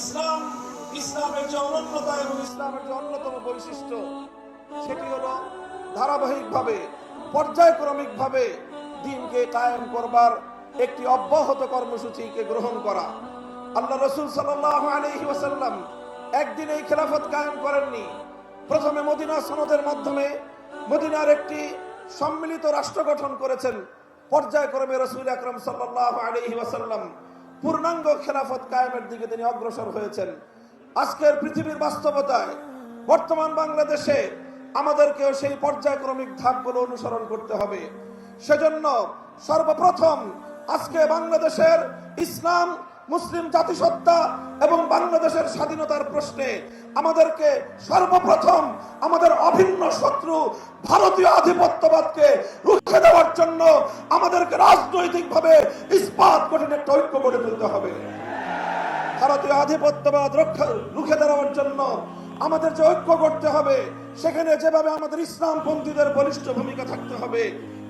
ইসলাম, ইসলামের যে অনন্যতা এবং ইসলামের যে অন্যতম বৈশিষ্ট্য, সেটি হলো ধারাবাহিকভাবে, পর্যায়ক্রমিকভাবে দিনকে কায়েম করবার একটি অব্যাহত কর্মসূচিকে গ্রহণ করা। আল্লাহ রসুল সাল্লাহ আলহি ওয়াসাল্লাম একদিন এই খেলাফত কায়েম করেননি। প্রথমে মদিনা সনদের মাধ্যমে মদিনার একটি সম্মিলিত রাষ্ট্র গঠন করেছেন পর্যায়ক্রমে রসুল আকরম সাল্লাহ আলহি ওয়াসাল্লাম। পূর্ণাঙ্গ খেলাফত কায়েমের দিকে তিনি অগ্রসর হয়েছেন। আজকের পৃথিবীর বাস্তবতায়, বর্তমান বাংলাদেশে আমাদেরকেও সেই পর্যায়ক্রমিক ধাপগুলো অনুসরণ করতে হবে। সেজন্য সর্বপ্রথম আজকে বাংলাদেশের ইসলাম, মুসলিম জাতিসত্তা এবং বাংলাদেশের স্বাধীনতার প্রশ্নে আমাদেরকে সর্বপ্রথম আমাদের অভিন্ন শত্রু ভারতীয় আধিপত্যবাদকে রুখে দেওয়ার জন্য আমাদেরকে রাজনৈতিকভাবে ইস্পাত কঠিন একটা ঐক্য গড়ে তুলতে হবে। ভারতীয় আধিপত্যবাদ রক্ষা, রুখে দেওয়ার জন্য আমাদের যে ঐক্য করতে হবে, সেখানে যেভাবে আমাদের ইসলাম ইসলামপন্থীদের বলিষ্ঠ ভূমিকা থাকতে হবে,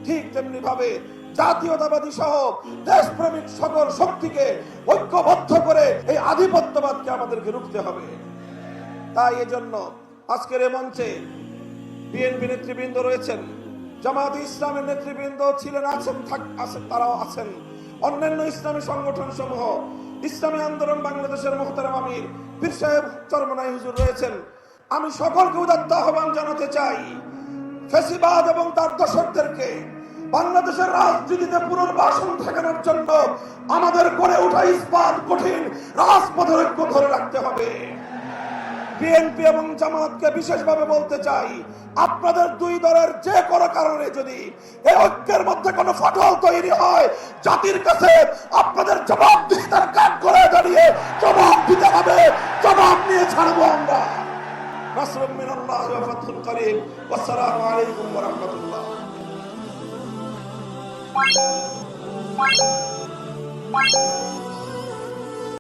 ঠিক তেমনি ভাবে জাতীয়তাবাদী সহ দেশপ্রেমিক সকল শক্তিকে ঐক্যবদ্ধ করে এই আধিপত্যবাদকে আমাদেরকে রুখতে হবে। তাই এজন্য আজকের এই মঞ্চে বিএনপি নেতৃবৃন্দ রয়েছেন জামাত ইসলামের নেতৃবৃন্দ ছিলেন, আছেন আছেন, তারাও আছেন। অন্যান্য ইসলামী সংগঠন সমূহ ইসলামী আন্দোলন বাংলাদেশের মোহতারাম আমির, পীর সাহেব চরমনাই হুজুর রয়েছেন। আমি সকলকে উদাত্ত আহ্বান জানাতে চাই, ফেসিবাদ এবং তার দর্শকদেরকে বাংলাদেশের রাজনীতিতে পুনর্বাসন ঠেকানোর জন্য আমাদের গড়ে ওঠা ইস্পাত কঠিন। রাজপথের ঐক্য ধরে রাখতে হবে। বিএনপি এবং জামাতকে বিশেষভাবে বলতে চাই, আপনাদের দুই দলের যে কোনো কারণে যদি এই ঐক্যের মধ্যে কোনো ফাটল তৈরি হয়, জাতির কাছে আপনাদের জবাব দিতে কাজ করে দাঁড়িয়ে জবাব দিতে হবে। জবাব নিয়ে ছাড়বো আমরা। নাসরুম মিনাল্লাহ ওয়া ফাতহুল করিম। ওয়াসসালামু আলাইকুম ওয়া রাহমাতুল্লাহ। Thank you.